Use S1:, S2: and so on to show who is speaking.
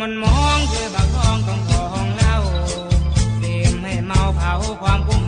S1: มันมองเจอบักทองต้องของเล่าเสมให้เมาเผาความกุ้ม